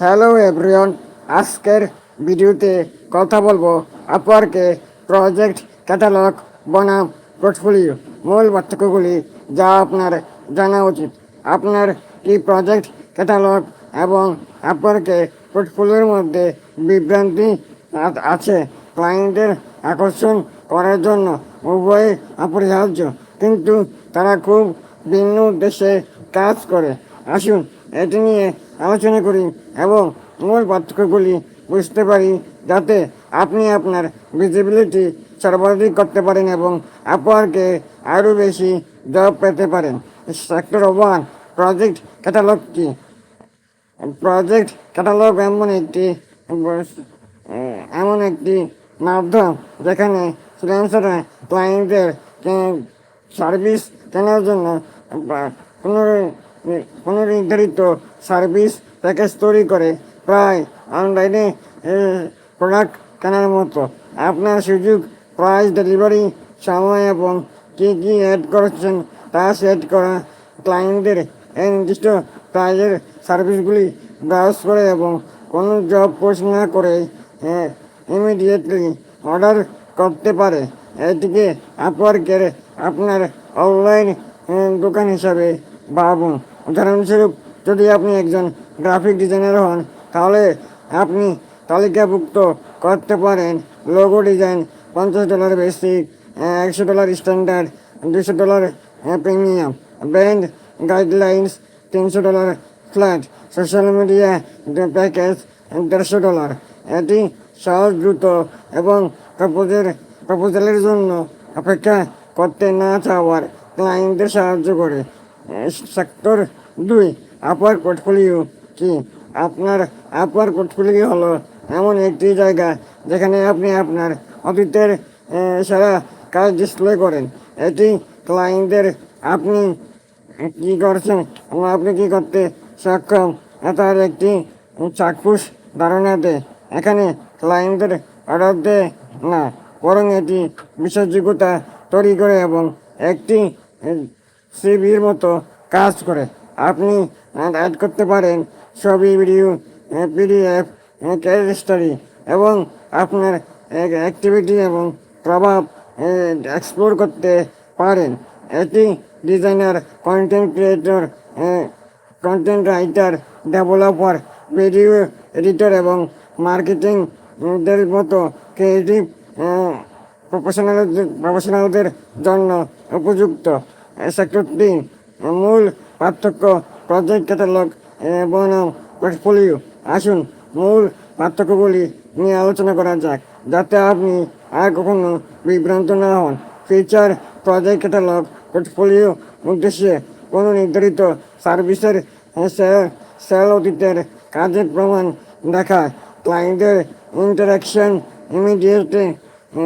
Hello everyone আজকের ভিডিওতে কথা বলব আপওয়ার্কে প্রজেক্ট ক্যাটালগ বনাম পোর্টফোলিও মূল পার্থক্যগুলি যা আপনার জানা উচিত। আপনার কি প্রজেক্ট ক্যাটালগ এবং আপওয়ার্কে পোর্টফোলিওর মধ্যে বিভ্রান্তি আছে? ক্লায়েন্টের আকর্ষণ করার জন্য উভয় অপরিহার্য, কিন্তু তারা খুব ভিন্ন উদ্দেশ্যে কাজ করে। আসুন এটি নিয়ে আলোচনা করি এবং মূল পার্থক্যগুলি বুঝতে পারি যাতে আপনি আপনার ভিজিবিলিটি সর্বাধিক করতে পারেন এবং আপওয়ার্কে আরও বেশি জব পেতে পারেন। সেক্টর ওয়ান প্রজেক্ট ক্যাটালগ কি? প্রজেক্ট ক্যাটালগ এমন একটি এমন একটি মাধ্যম যেখানে ফ্রিল্যান্সাররা ক্লায়েন্টদের সার্ভিস কেনার জন্য কোনো কোনো নির্ধারিত সার্ভিস প্যাকেজ তৈরি করে প্রায় অনলাইনে প্রোডাক্ট কেনার মতো। আপনার সুযোগ প্রাইস ডেলিভারি সময় এবং কী কী অ্যাড করছেন তা সেট করা ক্লায়েন্টদের নির্দিষ্ট প্রাইজের সার্ভিসগুলি ব্রাউজ করে এবং কোনো জব পোস্ট না করে ইমিডিয়েটলি অর্ডার করতে পারে। এটিকে আপওয়ার্কের আপনার অনলাইন দোকান হিসাবে ভাবুন। উদাহরণস্বরূপ যদি আপনি একজন গ্রাফিক ডিজাইনার হন, তাহলে আপনি তালিকাভুক্ত করতে পারেন লোগো ডিজাইন পঞ্চাশ ডলার বেসিক একশো ডলার স্ট্যান্ডার্ড দুশো ডলার প্রিমিয়াম ব্র্যান্ড গাইডলাইন্স তিনশো dollar flat social media package দেড়শো ডলার এটি সহজ, দ্রুত এবং প্রপোজের প্রপোজালের জন্য অপেক্ষা করতে না চাওয়ার ক্লায়েন্টদের সাহায্য করে। সেক্টর দুই আপার পোর্টফোলিও কি? আপনার আপার পোর্টফোলিও হলো এমন একটি জায়গা যেখানে আপনি আপনার অতীতের সারা কাজ ডিসপ্লে করেন। এটি ক্লায়েন্টদের আপনি কি করছেন এবং আপনি কি করতে সক্ষম? তার একটি চাক্ষুষ ধারণা দেয় এখানে ক্লায়েন্টদের অর্ডার দেয় না, বরং এটি বিশ্বাসযোগ্যতা তৈরি করে এবং একটি সিভির মতো কাজ করে। আপনি অ্যাড করতে পারেন ছবি, ভিডিও পিডিএফ ক্যারিয়ার স্টাডি এবং আপনার অ্যাক্টিভিটি এবং প্রভাব এক্সপ্লোর করতে পারেন। এটি designer content creator content writer developer video editor এবং মার্কেটিং দের মতো ক্রিয়েটিভ প্রফেশনাল প্রফেশনালদের জন্য উপযুক্ত। সেক্টর তিন মূল পার্থক্য প্রজেক্ট ক্যাটালগ বনাম পোর্টফোলিও আসুন, মূল পার্থক্যগুলি নিয়ে আলোচনা করা যাক, যাতে আপনি আর কখনো বিভ্রান্ত না হন। ফিচার প্রজেক্ট ক্যাটালগ পোর্টফোলিও উদ্দেশ্যে কোনো নির্ধারিত সার্ভিসের সেল অতীতের কাজের প্রমাণ দেখায়। ক্লায়েন্টের interaction immediate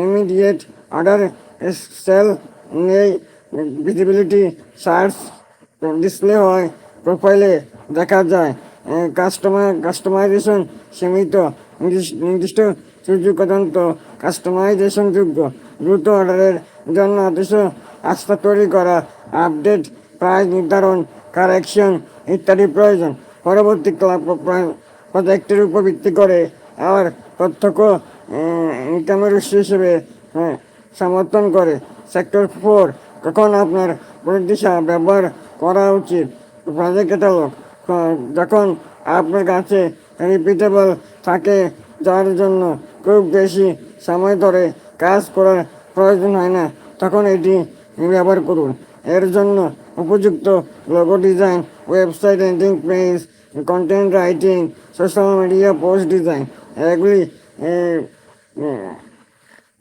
immediate order sale নেই। ভিজিবিলিটি সার্চ ডিসপ্লে হয় প্রোফাইলে দেখা যায়। কাস্টমার কাস্টমাইজেশন সীমিত, নির্দিষ্ট- নির্দিষ্ট সুযোগ তদন্ত কাস্টমাইজেশন যোগ্য। দ্রুত অর্ডারের জন্য অথচ আস্থা তৈরি করা আপডেট প্রাইস নির্ধারণ কারেকশন ইত্যাদি প্রয়োজন। পরবর্তী ক্লাব প্রজেক্টের উপর ভিত্তি করে আর প্রত্যক্ষ ইনকামের উৎস হিসেবে সমর্থন করে। সেক্টর ফোর কখন আপনার পরিদিশা ব্যবহার করা উচিত। প্রজেক্ট ক্যাটালগ যখন আপনার কাছে রিপিটেবল থাকে, যার জন্য খুব বেশি সময় ধরে কাজ করার প্রয়োজন হয় না, তখন এটি ব্যবহার করুন। এর জন্য উপযুক্ত logo design website landing page content writing social media post design এগুলি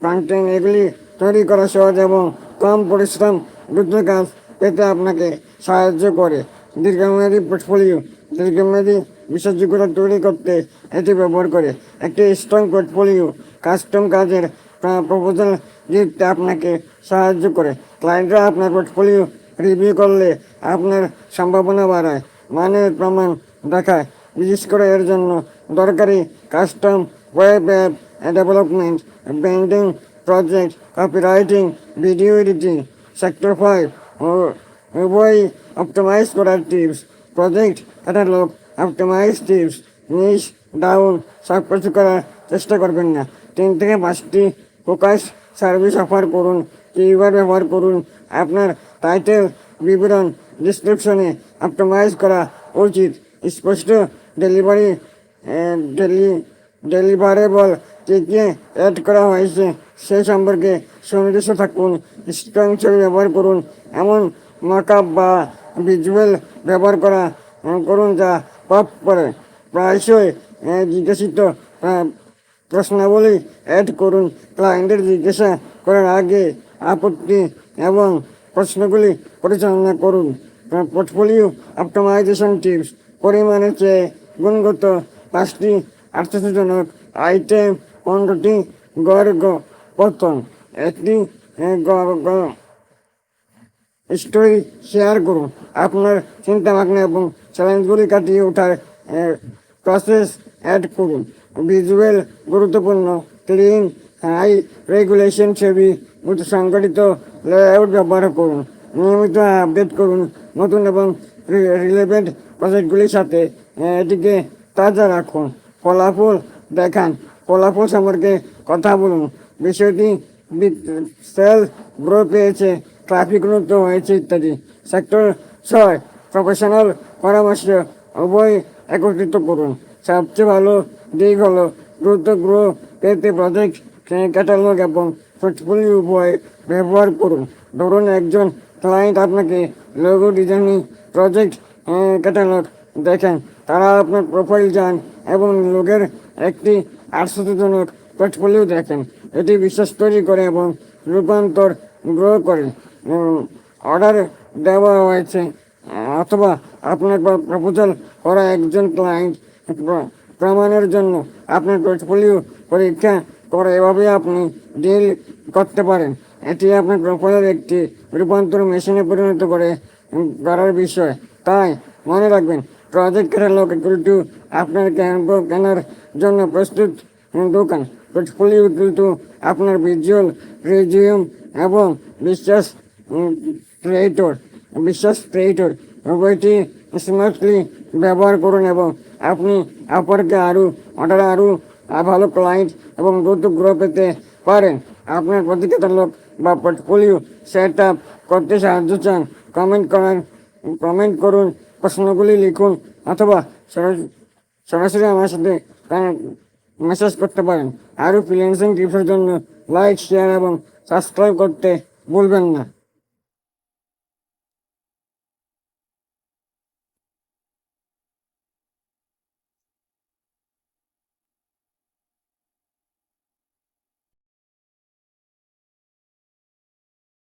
কন্টেন্ট এগুলি তৈরি করা সহজ এবং কম পরিশ্রম দ্রুত কাজ পেতে আপনাকে সাহায্য করে। দীর্ঘমেয়াদী পোর্টফোলিও দীর্ঘমেয়াদী বিশ্বাসযোগ্যতা তৈরি করতে এটি ব্যবহার করে। একটি স্ট্রং পোর্টফোলিও কাস্টম কাজের প্রপোজাল দিতে আপনাকে সাহায্য করে। ক্লায়েন্টরা আপনার পোর্টফোলিও রিভিউ করলে আপনার সম্ভাবনা বাড়ায়, মানের প্রমাণ দেখায়। বিশেষ করে এর জন্য দরকারি custom web app development branding project copywriting video editing sector five উভয় অপটিমাইজ করার tips project catalogue optimise tips niche down সব কিছু করার চেষ্টা করবেন না। তিন থেকে পাঁচটি ফোকাস সার্ভিস অফার করুন কিউআর ব্যবহার করুন, আপনার টাইটেল বিবরণ ডিসক্রিপশনে অপটোমাইজ করা উচিত। স্পষ্ট ডেলিভারি ডেলি ডেলিভারেবল কে কে অ্যাড করা হয়েছে সে সম্পর্কে সুনির্দিষ্ট থাকুন স্ট্রং ছবি ব্যবহার করুন, এমন মাকআপ বা ভিজুয়াল ব্যবহার করা করুন যা পপ করে। প্রায়শই জিজ্ঞাসিত প্রশ্নাবলী অ্যাড করুন। ক্লায়েন্টের জিজ্ঞাসা করার আগে আপত্তি এবং প্রশ্নগুলি পরিচালনা করুন। পোর্টফোলিও অপটোমাইজেশন টিপস পরিমাণের চেয়ে গুণগত পাঁচটি আশ্চর্যজনক আইটেম পনেরোটি গড় পতন একটি স্টোরি শেয়ার করুন। আপনার চিন্তা ভাবনা এবং চ্যালেঞ্জগুলি কাটিয়ে ওঠার প্রসেস অ্যাড করুন। ভিজুয়াল গুরুত্বপূর্ণ ক্লিন হাই রেগুলেশন ছবি সংগঠিত লেআউট ব্যবহার করুন। নিয়মিত আপডেট করুন নতুন এবং রিলেভেন্ট প্রজেক্টগুলির সাথে এটিকে তাজা রাখুন। ফলাফল দেখান। ফলাফল সম্পর্কে কথা বলুন। বিষয়টি সেল গ্রো পেয়েছে ট্রাফিক উন্নত হয়েছে ইত্যাদি। সেক্টর ছয়, প্রফেশনাল পরামর্শ উভয় একত্রিত করুন। সবচেয়ে ভালো দিক হলো দ্রুত গ্রো পেতে প্রজেক্ট ক্যাটালগ এবং পোর্টফোলিও উভয় ব্যবহার করুন। ধরুন, একজন ক্লায়েন্ট আপনাকে লোগো ডিজাইনিং প্রজেক্ট ক্যাটালগ দেখেন। তারা আপনার প্রোফাইল যান এবং লোকের একটি আশ্চর্যজনক পোর্টফোলিও দেখেন। এটি বিশ্বাস তৈরি করে এবং রূপান্তর গ্রহ করে অর্ডার দেওয়া হয়েছে, অথবা আপনার প্রপোজাল করা একজন ক্লায়েন্ট প্রমাণের জন্য আপনার পোর্টফোলিও পরীক্ষা করে। এভাবে আপনি ডিল করতে পারেন। এটি আপনার প্রোফাইলের একটি রূপান্তর মেশিনে পরিণত করে করার বিষয়। তাই মনে রাখবেন প্রজেক্ট ইকুয়াল টু আপনার কেনার জন্য প্রস্তুত দোকান। ইকুয়াল আপনার ভিজুয়াল রিজিউম এবং বিশ্বাস ক্রিয়েটর বিশ্বাস ক্রিয়েটর উভয়টি স্মার্টলি ব্যবহার করুন এবং আপনি অপরকে আরও অর্ডার আরও ভালো ক্লায়েন্ট এবং দ্রুত গ্রো পেতে পারেন। আপনার প্রতিক্রিয়া লোক বা পোর্টফোলিও সেট আপ করতে সাহায্য চান। কমেন্ট করার কমেন্ট করুন, প্রশ্নগুলি লিখুন অথবা সরাসরি আমার সাথে মেসেজ করতে পারেন। আরও ফ্রিল্যান্সিং টিপসের জন্য লাইক শেয়ার এবং সাবস্ক্রাইব করতে ভুলবেন না।